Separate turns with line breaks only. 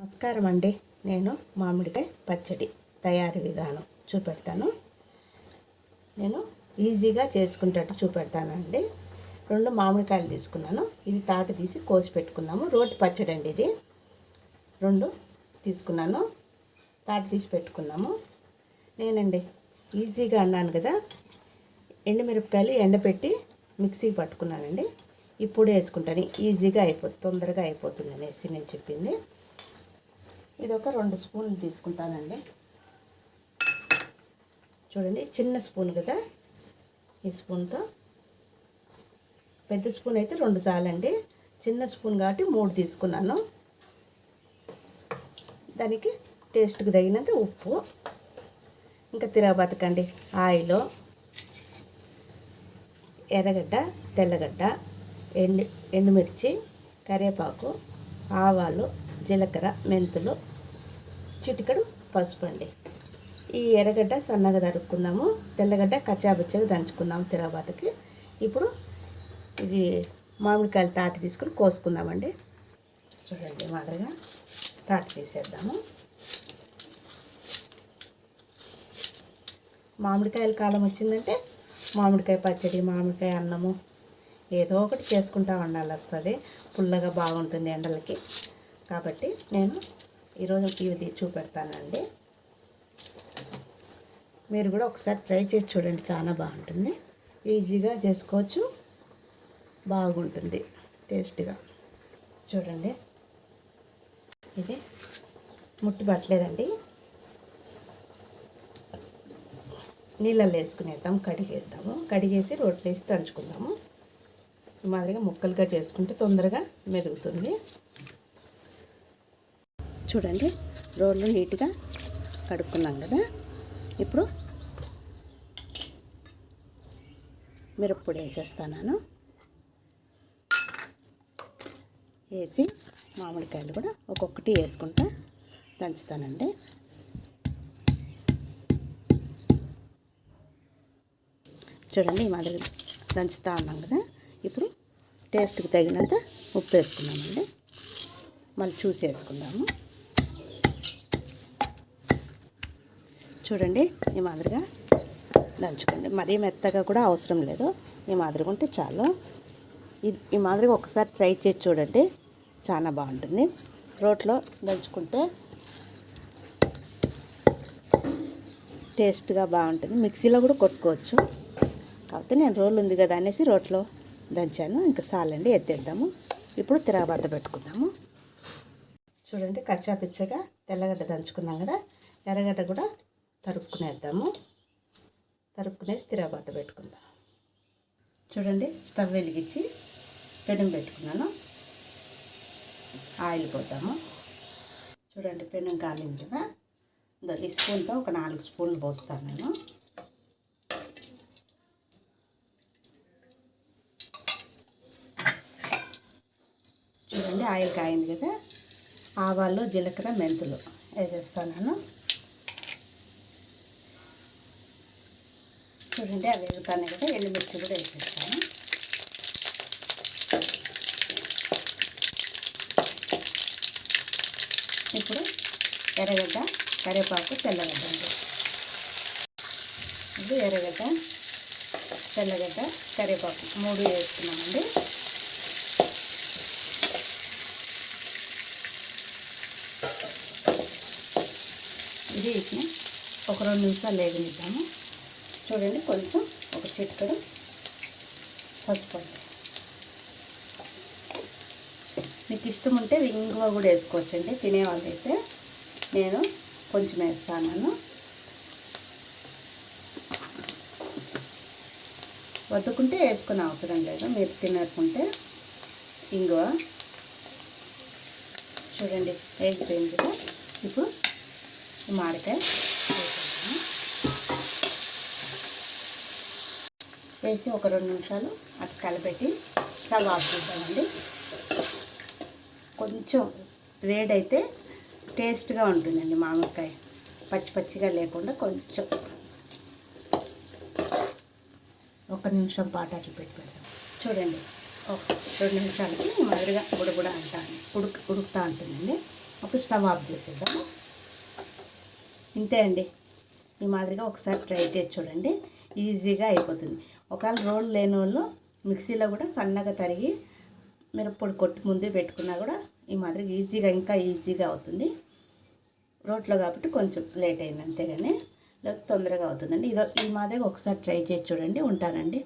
నమస్కారం అండి నేను మామిడికాయ పచ్చడి తయారీ విధానం చూపెడతాను. నేను ఈజీగా చేసుకునేటట్టు చూపెడతానండి. రెండు మామిడికాయలు తీసుకున్నాను. ఇది తాటి తీసి కోసి పెట్టుకున్నాము. రోటి పచ్చడి అండి ఇది. రెండు తీసుకున్నాను. తాటి తీసి పెట్టుకున్నాము. నేనండి ఈజీగా అన్నాను కదా ఎండుమిరపకాయలు ఎండపెట్టి మిక్సీకి పట్టుకున్నానండి. ఇప్పుడే వేసుకుంటాను. ఈజీగా అయిపోతుంది తొందరగా అయిపోతుంది అనేసి నేను చెప్పింది. ఇది ఒక రెండు స్పూన్లు తీసుకుంటానండి. చూడండి చిన్న స్పూన్ కదా ఈ స్పూన్తో. పెద్ద స్పూన్ అయితే రెండు చాలండి. చిన్న స్పూన్ కాబట్టి మూడు తీసుకున్నాను. దానికి టేస్ట్కి తగినంత ఉప్పు ఇంకా తిరగబతకండి ఆయిల్ ఎర్రగడ్డ తెల్లగడ్డ ఎండు ఎండుమిర్చి కరివేపాకు ఆవాలు జీలకర్ర మెంతులు చిటికడు పసుపు అండి. ఈ ఎర్రగడ్డ సన్నగా తరుక్కుందాము తెల్లగడ్డ కచ్చాబుచ్చగా దంచుకుందాము తిరగబాతకి. ఇప్పుడు ఇది మామిడికాయలు తాటి తీసుకుని కోసుకుందామండి. చూడండి మాదిరిగా తాటి తీసేద్దాము. మామిడికాయల కాలం వచ్చిందంటే మామిడికాయ పచ్చడి మామిడికాయ అన్నము ఏదో ఒకటి చేసుకుంటా ఉండాలి వస్తుంది పుల్లగా బాగుంటుంది ఎండలకి. కాబట్టి నేను ఈరోజు ఇవి చూపెడతానండి. మీరు కూడా ఒకసారి ట్రై చేసి చూడండి చాలా బాగుంటుంది. ఈజీగా చేసుకోవచ్చు బాగుంటుంది టేస్ట్గా. చూడండి. ఇది ముట్టి పట్టలేదండి నీళ్ళల్లో వేసుకునేద్దాం కడిగేద్దాము. కడిగేసి రోట్లు వేసి దంచుకుందాము. ఈ మాదిరిగా ముక్కలుగా చేసుకుంటే తొందరగా మెదుగుతుంది. చూడండి. రోళ్ళు నీట్గా కడుక్కున్నాం కదా. ఇప్పుడు మిరప్పొడి వేసేస్తాను వేసి మామిడికాయలు కూడా ఒక్కొక్కటి వేసుకుంటా దంచుతానండి. చూడండి ఈ మాదిరి దంచుతా ఉన్నాం కదా. ఇప్పుడు టేస్ట్కి తగినంత ఉప్పు వేసుకున్నామండి మళ్ళీ చూసి వేసుకుందాము. చూడండి ఈ మాదిరిగా దంచుకోండి. మరీ మెత్తగా కూడా అవసరం లేదు. ఈ మాదిరిగా ఉంటే చాలు. ఈ- ఈ మాదిరిగా ఒకసారి ట్రై చేసి చూడండి. చాలా బాగుంటుంది. రోట్లో దంచుకుంటే టేస్ట్గా బాగుంటుంది. మిక్సీలో కూడా కొట్టుకోవచ్చు. కాకపోతే నేను రోల్ ఉంది కదా అనేసి రోట్లో దంచాను. ఇంకా చాలండి ఎత్తేద్దాము ఇప్పుడు తిరగబద్ద పెట్టుకుందాము. చూడండి కచ్చా పిచ్చగా తెల్లగడ్డ దంచుకున్నాం కదా. ఎర్రగడ్డ కూడా తరుక్కునేద్దాము తరుక్కునేసి తిరగబద్ద పెట్టుకుందాం. చూడండి స్టవ్ వెలిగించి పెనం పెట్టుకున్నాను. ఆయిల్ పోద్దాము. చూడండి పెనం కాలింది కదా. ఈ స్పూన్తో ఒక నాలుగు స్పూన్లు పోస్తాను నేను. చూడండి ఆయిల్ కాయింది కదా. ఆవాలు జీలకర్ర మెంతులు వేసేస్తాను చూడండి అవి వేగుతానే కదా ఎండుమిర్చి కూడా వేసేస్తాను. ఇప్పుడు ఎర్రగడ్డ కరివేపాకు తెల్లగడ్డ అండి. ఇది ఎర్రగడ్డ తెల్లగడ్డ కరివేపాకు మూడు వేస్తున్నామండి ఇది వీటిని ఒక రెండు నిమిషాలు లేగనిద్దాము. చూడండి కొంచెం ఒక చిటికడు పసుపు. మీకు ఇష్టం ఉంటే ఇంగువ కూడా వేసుకోవచ్చండి. తినేవాళ్ళు అయితే నేను కొంచెం వేస్తాను వద్దుకుంటే వేసుకునే అవసరం లేదు. మీరు తినకుంటే ఇంగువ. చూడండి వేగిపోయింది కదా. ఇప్పుడు ఈ మామిడికాయ వేసి ఒక రెండు నిమిషాలు అటు కలిపెట్టి స్టవ్ ఆఫ్ చేద్దామండి కొంచెం వేడైతే టేస్ట్గా ఉంటుందండి మామిడికాయ. పచ్చి పచ్చిగా లేకుండా కొంచెం. ఒక నిమిషం పాటు అట్లా పెట్టి పెడదాం చూడండి. ఒక రెండు నిమిషాలకి మాదిరిగా బుడబుడ అంటా ఉడుకు ఉడుకుతూ ఉంటుందండి. అప్పుడు స్టవ్ ఆఫ్ చేసేద్దాము. ఇంతే అండి. ఈ మాదిరిగా ఒకసారి ట్రై చేసి చూడండి. ఈజీగా అయిపోతుంది. ఒకవేళ రోల్ లేని వాళ్ళు మిక్సీలో కూడా సన్నగా తరిగి మిరప్పొడి కొట్టి ముందే పెట్టుకున్నా కూడా ఈ మాదిరిగా ఈజీగా ఇంకా ఈజీగా అవుతుంది. రోట్లో కాబట్టి కొంచెం లేట్ అయింది అంతేగాని లేకపోతే తొందరగా అవుతుందండి. ఇదో ఈ మాదిరిగా ఒకసారి ట్రై చేసి చూడండి ఉంటానండి.